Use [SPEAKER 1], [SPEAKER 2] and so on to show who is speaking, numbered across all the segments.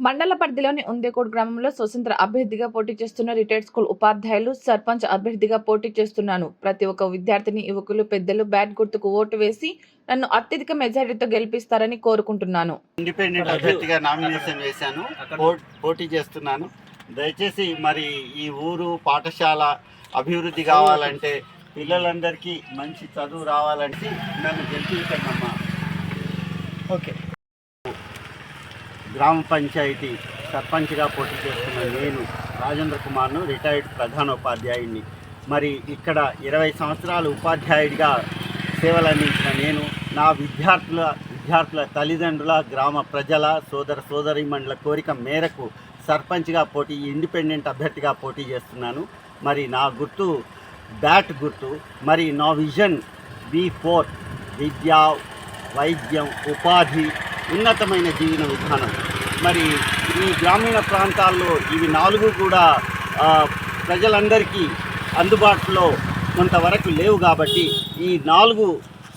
[SPEAKER 1] మండల పరిధిలోని ఉందేకోడ్ గ్రామంలో స్వతంత్ర అభ్యర్థిగా పోటీ చేస్తున్న రిటైర్డ్ స్కూల్ ఉపాధ్యాయులు సర్పంచ్ అభ్యర్థిగా పోటీ చేస్తున్నాను. ప్రతి ఒక్క విద్యార్థిని యువకులు పెద్దలు బ్యాట్ గుర్తుకు ఓటు వేసి నన్ను అత్యధిక మెజారిటీతో గెలిపిస్తారని కోరుకుంటున్నాను.
[SPEAKER 2] ఇండిపెండెంట్ అభ్యర్థిగా నామినేషన్ వేశాను. పోటీ చేస్తున్నాను. దయచేసి మరి ఈ ఊరు పాఠశాల అభివృద్ధి కావాలంటే పిల్లలందరికీ మంచి చదువు రావాలంటే నన్ను గెలిపించండి అమ్మా
[SPEAKER 3] ఓకే.
[SPEAKER 2] గ్రామ పంచాయతీ సర్పంచ్గా పోటీ చేస్తున్న నేను రాజేంద్ర కుమార్ను రిటైర్డ్ ప్రధానోపాధ్యాయుడిని మరి ఇక్కడ ఇరవై సంవత్సరాలు ఉపాధ్యాయుడిగా సేవలు అందించిన నేను నా విద్యార్థుల విద్యార్థుల తల్లిదండ్రుల గ్రామ ప్రజల సోదర సోదరీమణుల కోరిక మేరకు సర్పంచ్గా పోటీ ఇండిపెండెంట్ అభ్యర్థిగా పోటీ చేస్తున్నాను. మరి నా గుర్తు బ్యాట్ గుర్తు మరి నా విజన్ బి ఫోర్ విద్య వైద్యం ఉపాధి ఉన్నతమైన జీవన విధానం. మరి ఈ గ్రామీణ ప్రాంతాల్లో ఇవి నాలుగు కూడా ప్రజలందరికీ అందుబాటులో కొంతవరకు లేవు కాబట్టి ఈ నాలుగు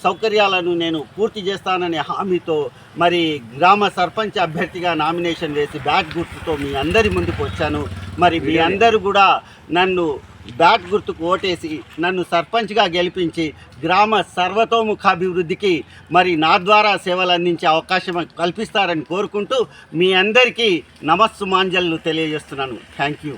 [SPEAKER 2] సౌకర్యాలను నేను పూర్తి చేస్తాననే హామీతో మరి గ్రామ సర్పంచ్ అభ్యర్థిగా నామినేషన్ వేసి బ్యాట్ గుర్తుతో మీ అందరి ముందుకు వచ్చాను. మరి మీ అందరూ కూడా నన్ను బ్యాట్ గుర్తుకు ఓటేసి నన్ను సర్పంచ్గా గెలిపించి గ్రామ సర్వతోముఖాభివృద్ధికి మరి నా ద్వారా సేవలు అందించే అవకాశం కల్పిస్తారని కోరుకుంటూ మీ అందరికీ నమస్సుమాంజలు తెలియజేస్తున్నాను. Thank you